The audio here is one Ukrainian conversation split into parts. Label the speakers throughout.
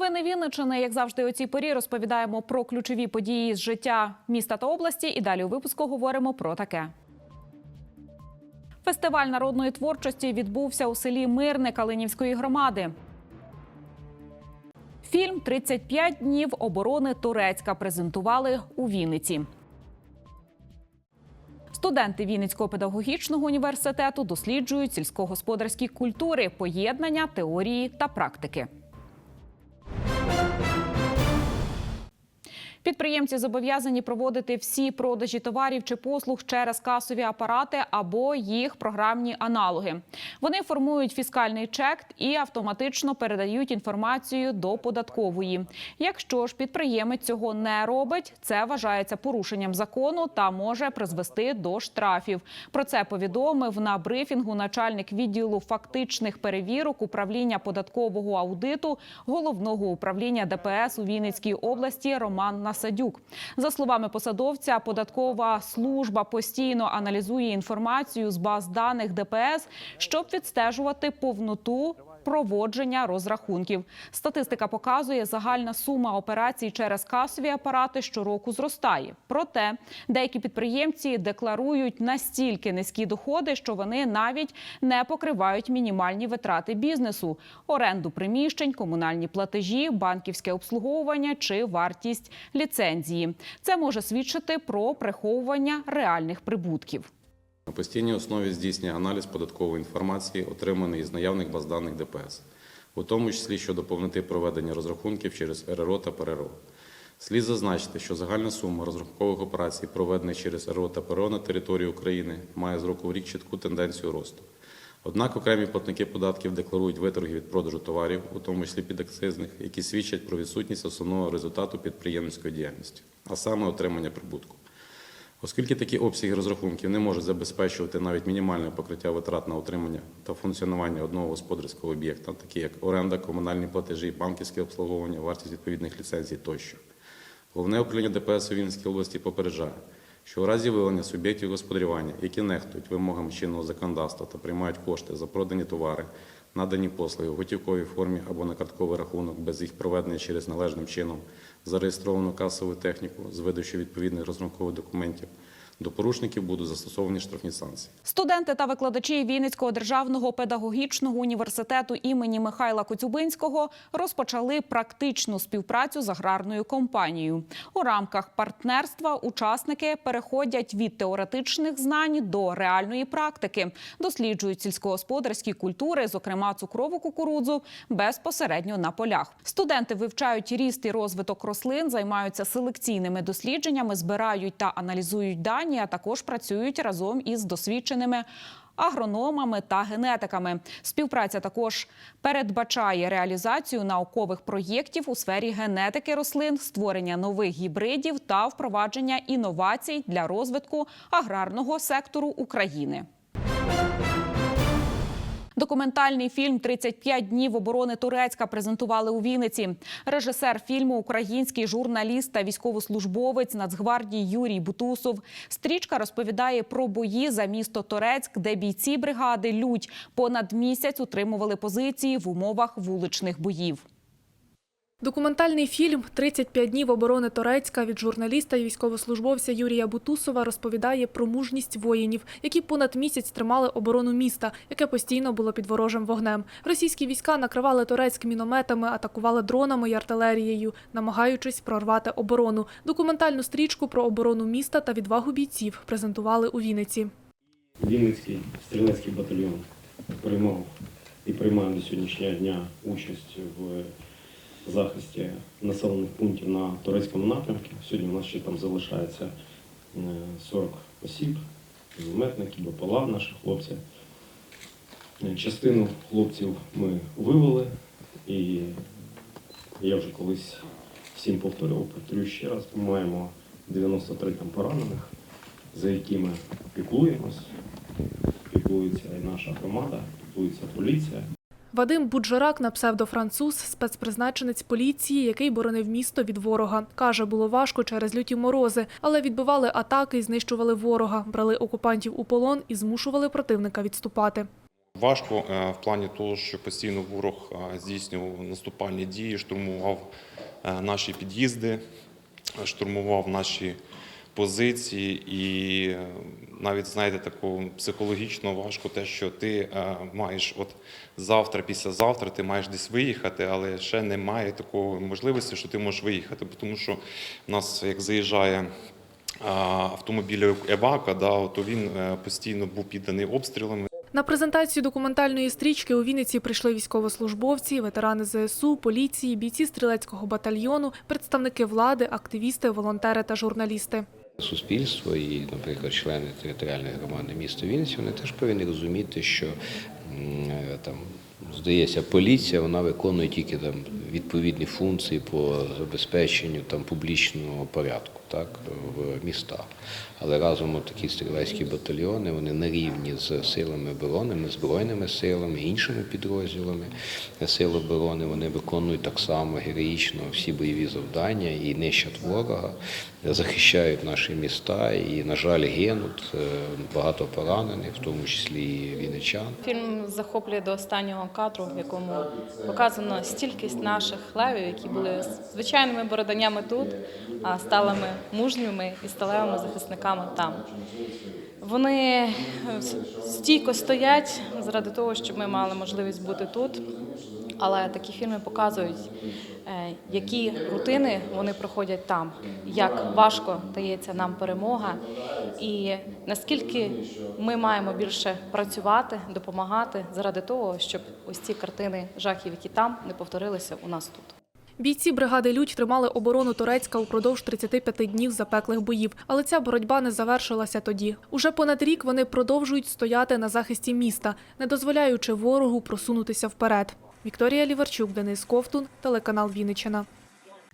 Speaker 1: Новини Вінничини, як завжди, у цій порі розповідаємо про ключові події з життя міста та області. І далі у випуску говоримо про таке. Фестиваль народної творчості відбувся у селі Мирне Калинівської громади. Фільм «35 днів оборони Турецька презентували у Вінниці. Студенти Вінницького педагогічного університету досліджують сільськогосподарські культури, поєднання теорії та практики. Підприємці зобов'язані проводити всі продажі товарів чи послуг через касові апарати або їх програмні аналоги. Вони формують фіскальний чек і автоматично передають інформацію до податкової. Якщо ж підприємець цього не робить, це вважається порушенням закону та може призвести до штрафів. Про це повідомив на брифінгу начальник відділу фактичних перевірок управління податкового аудиту головного управління ДПС у Вінницькій області Роман Насадюк. За словами посадовця, податкова служба постійно аналізує інформацію з баз даних ДПС, щоб відстежувати повноту. Проводження розрахунків статистика показує, загальна сума операцій через касові апарати щороку зростає. Проте деякі підприємці декларують настільки низькі доходи, що вони навіть не покривають мінімальні витрати бізнесу: оренду приміщень, комунальні платежі, банківське обслуговування чи вартість ліцензії. Це може свідчити про приховування реальних прибутків.
Speaker 2: На постійній основі здійснює аналіз податкової інформації, отриманої з наявних баз даних ДПС, у тому числі щодо повноти проведення розрахунків через РРО та ПРРО. Слід зазначити, що загальна сума розрахункових операцій, проведених через РРО та ПРРО на території України, має з року в рік чітку тенденцію росту. Однак окремі платники податків декларують виторги від продажу товарів, у тому числі підакцизних, які свідчать про відсутність основного результату підприємницької діяльності, а саме отримання прибутку. Оскільки такі обсяги розрахунків не можуть забезпечувати навіть мінімальне покриття витрат на утримання та функціонування одного господарського об'єкта, такі як оренда, комунальні платежі, банківське обслуговування, вартість відповідних ліцензій тощо. Головне управління ДПС у Вінницькій області попереджає, що у разі виявлення суб'єктів господарювання, які нехтують вимогами чинного законодавства та приймають кошти за продані товари, надані послуги в готівковій формі або на картковий рахунок без їх проведення через належним чином, зареєстровану касову техніку з видачі відповідних розрахункових документів, до порушників будуть застосовані штрафні санкції.
Speaker 1: Студенти та викладачі Вінницького державного педагогічного університету імені Михайла Коцюбинського розпочали практичну співпрацю з аграрною компанією. У рамках партнерства учасники переходять від теоретичних знань до реальної практики, досліджують сільськогосподарські культури, зокрема цукрову кукурудзу, безпосередньо на полях. Студенти вивчають ріст і розвиток рослин, займаються селекційними дослідженнями, збирають та аналізують дані, а також працюють разом із досвідченими агрономами та генетиками. Співпраця також передбачає реалізацію наукових проєктів у сфері генетики рослин, створення нових гібридів та впровадження інновацій для розвитку аграрного сектору України. Документальний фільм «35 днів оборони Турецька презентували у Вінниці. Режисер фільму український журналіст та військовослужбовець Нацгвардії Юрій Бутусов. Стрічка розповідає про бої за місто Торецьк, де бійці бригади Людь понад місяць утримували позиції в умовах вуличних боїв.
Speaker 3: Документальний фільм «35 днів оборони Торецька» від журналіста і військовослужбовця Юрія Бутусова розповідає про мужність воїнів, які понад місяць тримали оборону міста, яке постійно було під ворожим вогнем. Російські війська накривали Торецьк мінометами, атакували дронами і артилерією, намагаючись прорвати оборону. Документальну стрічку про оборону міста та відвагу бійців презентували у Вінниці.
Speaker 4: Вінницький стрілецький батальйон приймав і приймає до сьогоднішнього дня участь в захисті населених пунктів на турецькому напрямку. Сьогодні у нас ще там залишається е, 40 осіб, зметники, БПЛА наші хлопці. Е, Частину хлопців ми вивели, і я вже колись всім повторював, повторю ще раз, ми маємо 93 там поранених, за якими піклуємось, піклується і наша громада, піклується поліція.
Speaker 3: Вадим Буджарак на псевдофранцуз, спецпризначенець поліції, який боронив місто від ворога. Каже, було важко через люті морози, але відбивали атаки і знищували ворога, брали окупантів у полон і змушували противника відступати.
Speaker 5: Важко е, в плані того, що постійно ворог е, здійснював наступальні дії, штурмував е, наші під'їзди, штурмував наші позиції, і е, навіть знаєте, тако психологічно важко те, що ти е, маєш от завтра, післязавтра, ти маєш десь виїхати, але ще немає такої можливості, що ти можеш виїхати, тому що в нас як заїжджає а, автомобіль Евака, да, то він е, постійно був підданий обстрілами.
Speaker 3: На презентацію документальної стрічки у Вінниці прийшли військовослужбовці, ветерани ЗСУ, поліції, бійці стрілецького батальйону, представники влади, активісти, волонтери та журналісти.
Speaker 6: Суспільство і, наприклад, члени територіальної громади міста Вінниці, вони теж повинні розуміти, що е, там здається, поліція вона виконує тільки там відповідні функції по забезпеченню там публічного порядку, так в містах. Але разом такі стрілецькі батальйони вони на рівні з силами оборони, збройними силами, іншими підрозділами сил оборони. Вони виконують так само героїчно всі бойові завдання і нищать ворога, захищають наші міста і, на жаль, гинуть е, багато поранених, в тому числі і вінничан.
Speaker 7: Фільм захоплює до останнього кадру, в якому показано стількість наших левів, які були звичайними бороданнями тут, а сталими мужніми і сталевими захисниками там. Вони е, стійко стоять заради того, щоб ми мали можливість бути тут. Але такі фільми показують, е, які рутини вони проходять там, як важко дається нам перемога, і наскільки ми маємо більше працювати, допомагати заради того, щоб ось ці картини жахів, які там, не повторилися у нас тут.
Speaker 3: Бійці бригади Людь тримали оборону Турецька упродовж 35 днів запеклих боїв, але ця боротьба не завершилася тоді. Уже понад рік вони продовжують стояти на захисті міста, не дозволяючи ворогу просунутися вперед. Вікторія Ліварчук, Денис Ковтун, телеканал Вінниччина.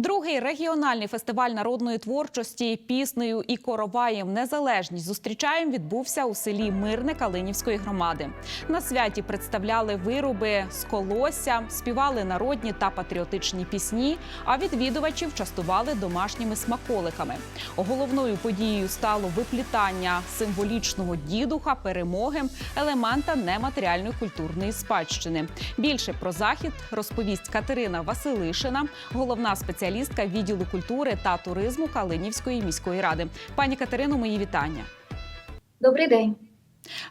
Speaker 1: Другий регіональний фестиваль народної творчості піснею і короваєм Незалежність зустрічаєм відбувся у селі Мирне Калинівської громади. На святі представляли вироби з колосся, співали народні та патріотичні пісні, а відвідувачів частували домашніми смаколиками. Головною подією стало виплітання символічного дідуха, перемоги, елемента нематеріальної культурної спадщини. Більше про захід розповість Катерина Василишина, головна спеціалістка відділу культури та туризму Калинівської міської ради. Пані Катерино, мої вітання.
Speaker 8: Добрий день.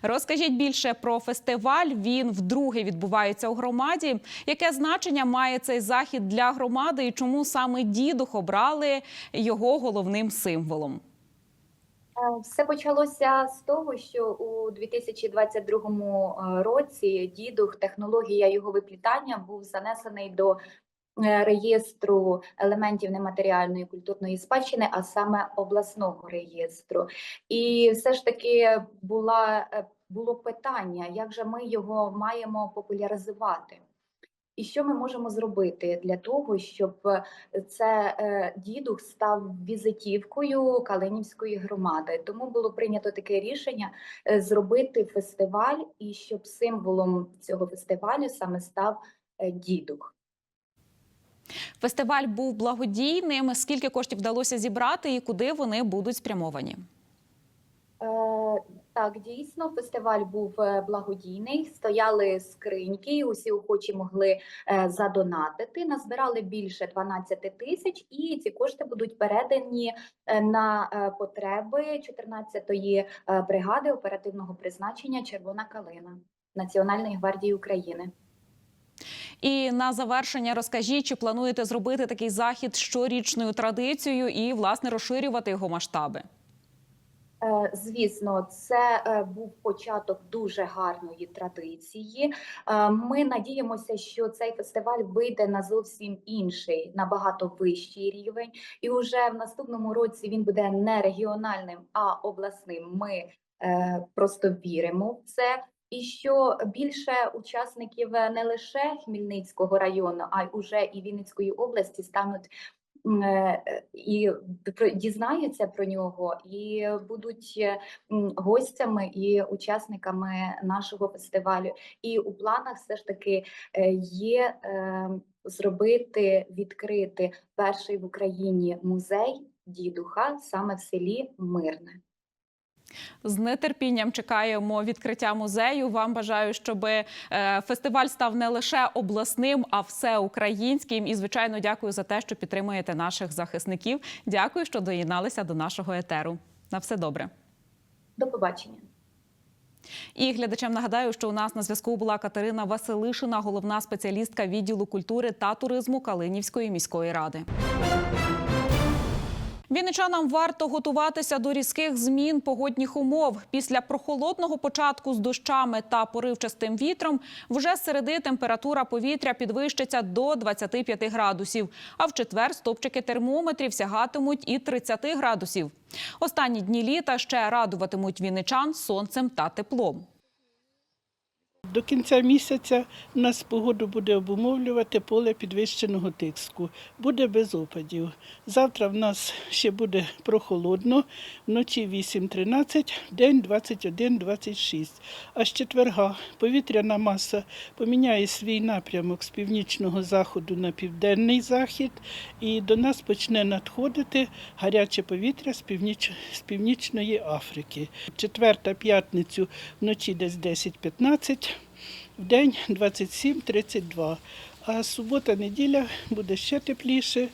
Speaker 1: Розкажіть більше про фестиваль. Він вдруге відбувається у громаді. Яке значення має цей захід для громади і чому саме дідух обрали його головним символом?
Speaker 8: Е, Все почалося з того, що у 2022 році дідух, технологія його виплітання був занесений до е, реєстру елементів нематеріальної культурної спадщини, а саме обласного реєстру. І все ж таки була, е, було питання, як же ми його маємо популяризувати. І що ми можемо зробити для того, щоб е, це е, дідух став візитівкою Калинівської громади? Тому було прийнято таке рішення е, зробити фестиваль, і щоб символом цього фестивалю саме став е, дідух.
Speaker 1: Фестиваль був благодійним. Скільки коштів вдалося зібрати і куди вони будуть спрямовані?
Speaker 8: Е, Так, дійсно, фестиваль був е, благодійний. Стояли скриньки, усі охочі могли е, задонатити. Назбирали більше 12 тисяч, і ці кошти будуть передані е, на е, потреби 14-ї е, бригади оперативного призначення Червона калина Національної гвардії України.
Speaker 1: І на завершення розкажіть, чи плануєте зробити такий захід щорічною традицією і власне розширювати його масштаби?
Speaker 8: Е, Звісно, це е, був початок дуже гарної традиції. Е, Ми надіємося, що цей фестиваль вийде на зовсім інший, набагато вищий рівень, і вже в наступному році він буде не регіональним, а обласним. Ми просто віримо в це. І що більше учасників е, не лише Хмельницького району, а й уже і Вінницької області стануть е, і дізнаються про нього, і будуть е, гостями і учасниками нашого фестивалю. І у планах все ж таки є зробити відкрити перший в Україні музей дідуха саме в селі Мирне.
Speaker 1: З нетерпінням чекаємо відкриття музею. Вам бажаю, щоб е, фестиваль став не лише обласним, а всеукраїнським. І звичайно, дякую за те, що підтримуєте наших захисників. Дякую, що доєдналися до нашого етеру. На все добре.
Speaker 8: До побачення.
Speaker 1: І глядачам нагадаю, що у нас на зв'язку була Катерина Василишина, головна спеціалістка відділу культури та туризму Калинівської міської ради. Вінничанам варто готуватися до різких змін погодних умов. Після прохолодного початку з дощами та поривчастим вітром вже з середи температура повітря підвищиться до 25 градусів. А в четвер стопчики термометрів сягатимуть і 30 градусів. Останні дні літа ще радуватимуть вінничан сонцем та теплом.
Speaker 9: До кінця місяця у нас погоду буде обумовлювати поле підвищеного тиску. Буде без опадів. Завтра в нас ще буде прохолодно, вночі 8-13, день 21-26. А з четверга повітряна маса поміняє свій напрямок з північного заходу на південний захід, і до нас почне надходити гаряче повітря з, північ... з північної Африки. Четверта п'ятницю вночі десь 10-15, в день 27-32. А субота-неділя буде ще тепліше.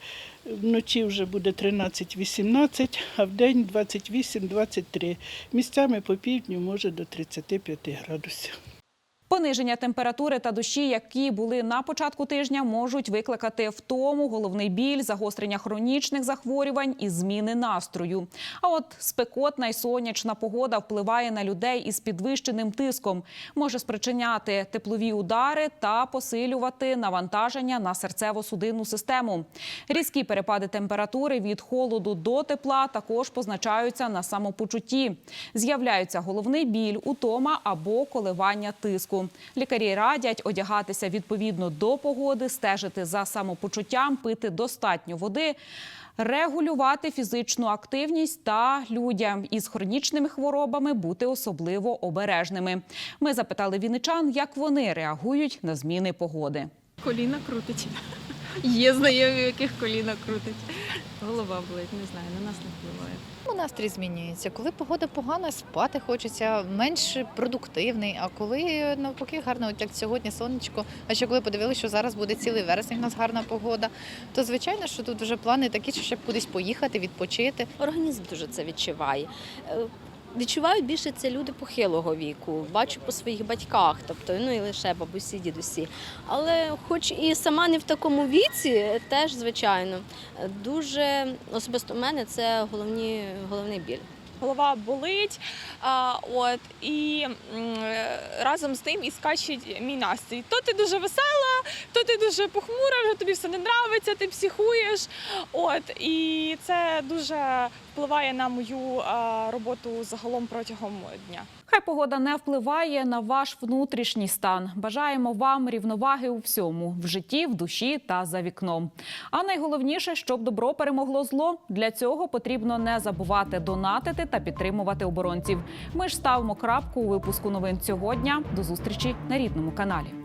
Speaker 9: Вночі вже буде 13-18, а в день 28-23. Місцями по півдню може до 35 градусів.
Speaker 1: Пониження температури та дощі, які були на початку тижня, можуть викликати втому, головний біль, загострення хронічних захворювань і зміни настрою. А от спекотна і сонячна погода впливає на людей із підвищеним тиском, може спричиняти теплові удари та посилювати навантаження на серцево-судинну систему. Різкі перепади температури від холоду до тепла також позначаються на самопочутті. З'являються головний біль, утома або коливання тиску. Лікарі радять одягатися відповідно до погоди, стежити за самопочуттям, пити достатньо води. Регулювати фізичну активність та людям із хронічними хворобами бути особливо обережними. Ми запитали віничан, як вони реагують на зміни погоди.
Speaker 10: Коліна крутить. Є знайомі, яких коліна крутить. Голова болить, не знаю, на нас не впливає.
Speaker 11: Ну, Настрій змінюється. Коли погода погана, спати хочеться, менш продуктивний. А коли навпаки гарно, от як сьогодні сонечко, а ще коли подивилися, що зараз буде цілий вересень, у нас гарна погода, то звичайно, що тут вже плани такі, що щоб кудись поїхати, відпочити.
Speaker 12: Організм дуже це відчуває. Відчувають більше це люди похилого віку. Бачу по своїх батьках, тобто ну і лише бабусі, дідусі. Але, хоч і сама не в такому віці, теж звичайно дуже особисто в мене це головні, головний біль.
Speaker 10: Голова болить, от, і разом з тим і скачить мій настрій. То ти дуже весела, то ти дуже похмура, вже тобі все не нравиться, ти психуєш. От, і це дуже впливає на мою роботу загалом протягом дня.
Speaker 1: Хай погода не впливає на ваш внутрішній стан. Бажаємо вам рівноваги у всьому в житті, в душі та за вікном. А найголовніше, щоб добро перемогло зло. Для цього потрібно не забувати донатити та підтримувати оборонців. Ми ж ставимо крапку у випуску новин цього дня. До зустрічі на рідному каналі.